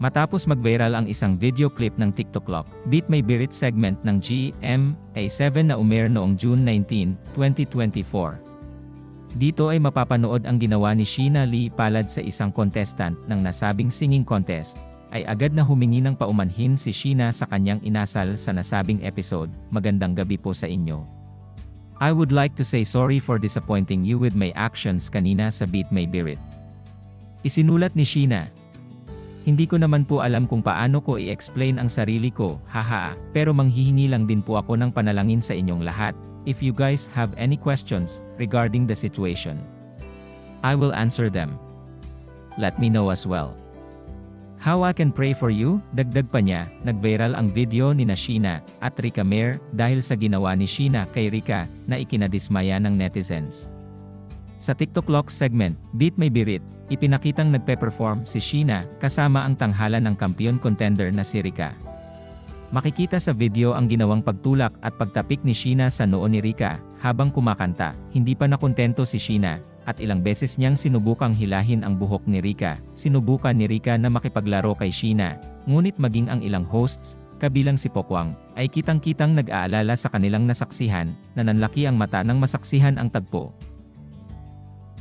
Matapos mag-viral ang isang video clip ng TikTok Lock, Beat May Birit segment ng GMA7 na umair noong June 19, 2024. Dito ay mapapanood ang ginawa ni Sheena Lee Palad sa isang contestant ng nasabing singing contest, ay agad na humingi ng paumanhin si Sheena sa kanyang inasal sa nasabing episode. Magandang gabi po sa inyo. I would like to say sorry for disappointing you with my actions kanina sa Beat May Birit. Isinulat ni Sheena, hindi ko naman po alam kung paano ko i-explain ang sarili ko, haha, pero manghihingi lang din po ako ng panalangin sa inyong lahat, if you guys have any questions regarding the situation. I will answer them. Let me know as well. How I can pray for you? Dagdag pa niya, nag-viral ang video ni Nashina at Rika Mer dahil sa ginawa ni Sheena kay Rika na ikinadismaya ng netizens. Sa TikTok Locks segment, Beat May Birit, ipinakitang nagpe-perform si Sheena kasama ang tanghalan ng kampiyon contender na si Rika. Makikita sa video ang ginawang pagtulak at pagtapik ni Sheena sa noo ni Rika habang kumakanta. Hindi pa nakontento si Sheena at ilang beses niyang sinubukang hilahin ang buhok ni Rika. Sinubukan ni Rika na makipaglaro kay Sheena, ngunit maging ang ilang hosts, kabilang si Pokwang, ay kitang-kitang nag-aalala sa kanilang nasaksihan na nanlaki ang mata ng masaksihan ang tagpo.